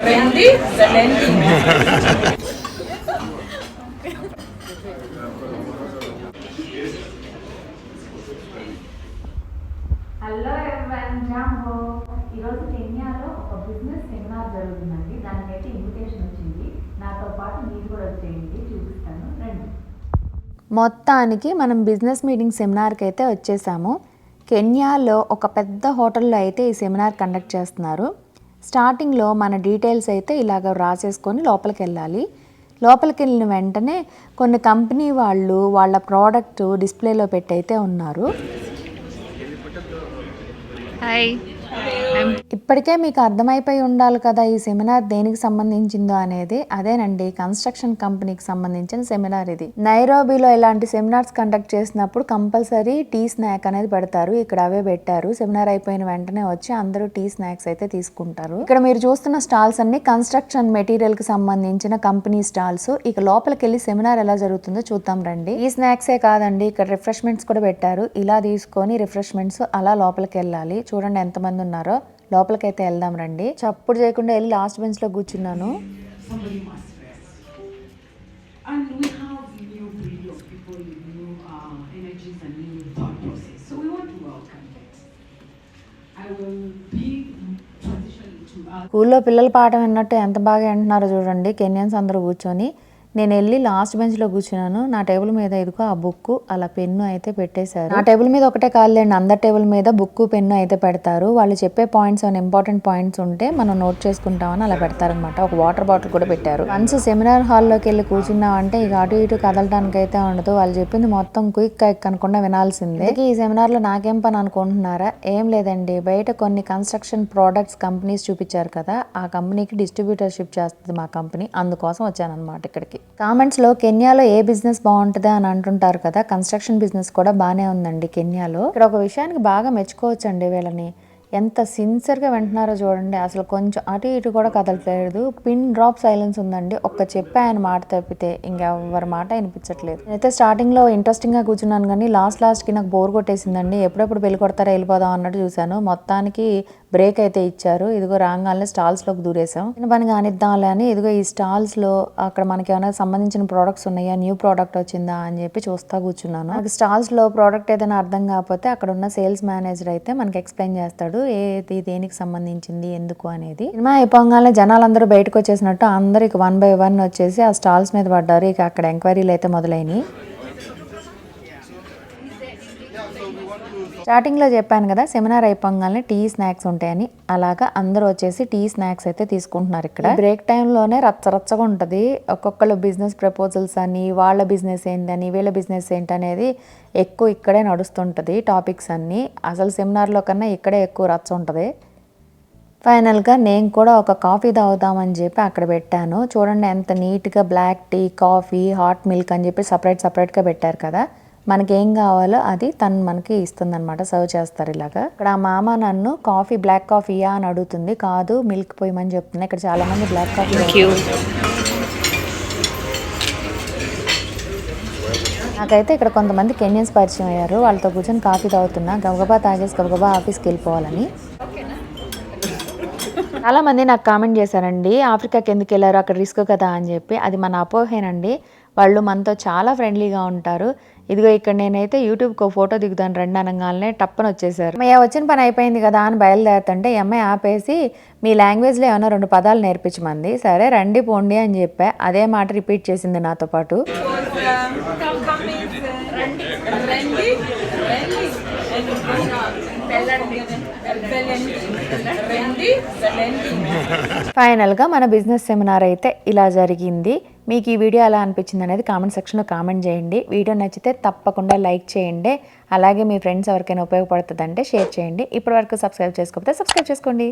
Hello everyone jumbo ఈరోజు కెన్యాలో ఒక business seminar జరుగుతుందండి. దానికైతే ఇన్విటేషన్ వచ్చింది. నాతో పాటు మీరు కూడా వచ్చేయండి. చూపిస్తాను. రండి. మొత్తానికి మనం బిజినెస్ మీటింగ్ సెమినార్కి అయితే వచ్చేసాము. కెన్యాలో ఒక పెద్ద హోటల్లో అయితే ఈ సెమినార్ కండక్ట్ చేస్తున్నారు. స్టార్టింగ్లో మన డీటెయిల్స్ అయితే ఇలాగ రాసేసుకొని లోపలికి వెళ్ళాలి లోపలికి వెళ్ళిన వెంటనే కొన్ని కంపెనీ వాళ్ళు వాళ్ళ ప్రోడక్ట్ డిస్ప్లేలో పెట్టయితే ఉన్నారు. హాయ్. ఇప్పటికే మీకు అర్థమైపోయి ఉండాలి కదా ఈ సెమినార్ దేనికి సంబంధించిందో అనేది. అదేనండి కన్స్ట్రక్షన్ కంపెనీకి సంబంధించిన సెమినార్ ఇది. నైరోబీలో ఇలాంటి సెమినార్స్ కండక్ట్ చేసినప్పుడు కంపల్సరీ టీ స్నాక్ అనేది పెడతారు. ఇక్కడ అవే పెట్టారు. సెమినార్ అయిపోయిన వెంటనే వచ్చి అందరూ టీ స్నాక్స్ అయితే తీసుకుంటారు. ఇక్కడ మీరు చూస్తున్న స్టాల్స్ అన్ని కన్స్ట్రక్షన్ మెటీరియల్కి సంబంధించిన కంపెనీ స్టాల్స్. ఇక లోపలికి వెళ్ళి సెమినార్ ఎలా జరుగుతుందో చూద్దాం రండి. ఈ స్నాక్సే కాదండి ఇక్కడ రిఫ్రెష్మెంట్స్ కూడా పెట్టారు. ఇలా తీసుకొని రిఫ్రెష్మెంట్స్ అలా లోపలికి వెళ్ళాలి. చూడండి ఎంతమంది మంది ఉన్నారో లోపలికైతే వెళ్దాం రండి. చప్పుడు చేయకుండా వెళ్ళి లాస్ట్ బెంచ్లో కూర్చున్నాను. స్కూల్లో పిల్లలు పాఠం విన్నట్టు ఎంత బాగా వింటున్నారో చూడండి. కెనియన్స్ అందరూ కూర్చొని నేను వెళ్ళి లాస్ట్ బెంచ్లో కూర్చున్నాను. నా టేబుల్ మీద ఎదుగు ఆ బుక్ అలా పెన్ను అయితే పెట్టేశారు. నా టేబుల్ మీద ఒకటే కాదులేండి అందరి టేబుల్ మీద బుక్ పెన్ను అయితే పెడతారు. వాళ్ళు చెప్పే పాయింట్స్ అని ఇంపార్టెంట్ పాయింట్స్ ఉంటే మనం నోట్ చేసుకుంటామని అలా పెడతారనమాట ఒక వాటర్ బాటిల్ కూడా పెట్టారు. వన్స్ సెమినార్ హాల్లోకి వెళ్ళి కూర్చున్నామంటే ఇక అటు ఇటు కదలడానికి అయితే ఉండదు. వాళ్ళు చెప్పింది మొత్తం క్విక్ క్విక్ అనకుండా వినాల్సిందే ఈ సెమినార్లో నాకేం పని అనుకుంటున్నారా? ఏం లేదండి. బయట కొన్ని కన్స్ట్రక్షన్ ప్రోడక్ట్స్ కంపెనీస్ చూపించారు కదా ఆ కంపెనీకి డిస్ట్రిబ్యూటర్షిప్ చేస్తుంది మా కంపెనీ. అందుకోసం వచ్చాను అనమాట ఇక్కడికి. కామెంట్స్లో కెన్యాలో ఏ బిజినెస్ బాగుంటుంది అని అంటుంటారు కదా కన్స్ట్రక్షన్ బిజినెస్ కూడా బాగానే ఉందండి కెన్యాలో. ఇక్కడ ఒక విషయానికి బాగా మెచ్చుకోవచ్చండి వీళ్ళని. ఎంత సిన్సియర్గా వింటున్నారో చూడండి అసలు కొంచెం అటు ఇటు కూడా కదలట్లేదు. పిన్ డ్రాప్ సైలెన్స్ ఉందండి. ఒక్క చెప్పే ఆయన మాట తప్పితే ఇంకెవరి మాట వినిపించట్లేదు. నేనైతే స్టార్టింగ్లో ఇంట్రెస్టింగ్గా కూర్చున్నాను కానీ లాస్ట్ లాస్ట్కి నాకు బోర్ కొట్టేసిందండి. ఎప్పుడెప్పుడు వెళ్ళి కొడతారా వెళ్ళిపోదాం అన్నట్టు చూశాను. మొత్తానికి బ్రేక్ అయితే ఇచ్చారు. ఇదిగో రాగానే స్టాల్స్లోకి దూరేసాం పని కానిద్దాంలే అని ఇదిగో ఈ స్టాల్స్లో అక్కడ మనకి ఏమైనా సంబంధించిన ప్రోడక్ట్స్ ఉన్నాయా? న్యూ ప్రోడక్ట్ వచ్చిందా? అని చెప్పి చూస్తా కూర్చున్నాను. నాకు స్టాల్స్లో ప్రోడక్ట్ ఏదైనా అర్థం కాకపోతే అక్కడ ఉన్న సేల్స్ మేనేజర్ అయితే మనకి ఎక్స్ప్లెయిన్ చేస్తాడు. ఏది దేనికి సంబంధించింది? ఎందుకు అనేది. సినిమా అయిపోగానే జనాలందరూ బయటకు వచ్చేసినట్టు అందరూ ఇక వన్ బై వన్ వచ్చేసి ఆ స్టాల్స్ మీద పడ్డారు. ఇక అక్కడ ఎంక్వైరీలు అయితే మొదలైనవి స్టార్టింగ్లో చెప్పాను కదా సెమినార్ అయిపోగానే టీ స్నాక్స్ ఉంటాయని. అలాగా అందరూ వచ్చేసి టీ స్నాక్స్ అయితే తీసుకుంటున్నారు ఇక్కడ. బ్రేక్ టైంలోనే రచ్చరచ్చగా ఉంటుంది. ఒక్కొక్కళ్ళు బిజినెస్ ప్రపోజల్స్ అని వాళ్ళ బిజినెస్ ఏంటని వీళ్ళ బిజినెస్ ఏంటనేది ఎక్కువ ఇక్కడే నడుస్తుంటుంది టాపిక్స్ అన్నీ. అసలు సెమినార్లో కన్నా ఇక్కడే ఎక్కువ రచ్చ ఉంటుంది. ఫైనల్గా నేను కూడా ఒక కాఫీ తాగుదామని చెప్పి అక్కడ పెట్టాను. చూడండి ఎంత నీట్గా black tea coffee hot milk అని చెప్పి సపరేట్ సపరేట్గా పెట్టారు కదా. మనకి ఏం కావాలో అది తను మనకి ఇస్తుంది అనమాట సర్వ్ చేస్తారు ఇలాగా. ఇక్కడ ఆ మామ నన్ను కాఫీ బ్లాక్ కాఫీయా అని అడుగుతుంది. కాదు మిల్క్ పోయమని చెప్తున్నా ఇక్కడ చాలా మంది బ్లాక్ కాఫీ నాకైతే ఇక్కడ కొంతమంది కెన్యన్స్ పరిచయం అయ్యారు. వాళ్ళతో కూర్చొని కాఫీ తాగుతున్నా. గబగబా తాగేసి గబగబా ఆఫీస్కి వెళ్ళిపోవాలని. చాలా మంది నాకు కామెంట్ చేశారండి ఆఫ్రికాకి ఎందుకు వెళ్ళారు? అక్కడ రిస్క్ కదా అని చెప్పి. అది మన అపోహేనండి. వాళ్ళు మనతో చాలా ఫ్రెండ్లీగా ఉంటారు. ఇదిగో ఇక్కడ నేనైతే యూట్యూబ్కి ఒక ఫోటో దిగుతాను రెండు అనగానే టప్పని వచ్చేసారు. అమ్మయ్య వచ్చిన పని అయిపోయింది కదా అని బయలుదేరుతుంటే ఈ అమ్మాయి ఆపేసి మీ లాంగ్వేజ్లో ఏమైనా రెండు పదాలు నేర్పించమంది. సరే రండి పోండి అని చెప్పా. అదే మాట రిపీట్ చేసింది నాతో పాటు. వెళ్ళండి. ఫైనల్గా మన బిజినెస్ సెమినార్ అయితే ఇలా జరిగింది. మీకు ఈ వీడియో ఎలా అనిపించింది అనేది కామెంట్ సెక్షన్లో కామెంట్ చేయండి. వీడియో నచ్చితే తప్పకుండా లైక్ చేయండి. అలాగే మీ ఫ్రెండ్స్ ఎవరికైనా ఉపయోగపడుతుందంటే షేర్ చేయండి. ఇప్పటివరకు సబ్స్క్రైబ్ చేసుకోకపోతే సబ్స్క్రైబ్ చేసుకోండి.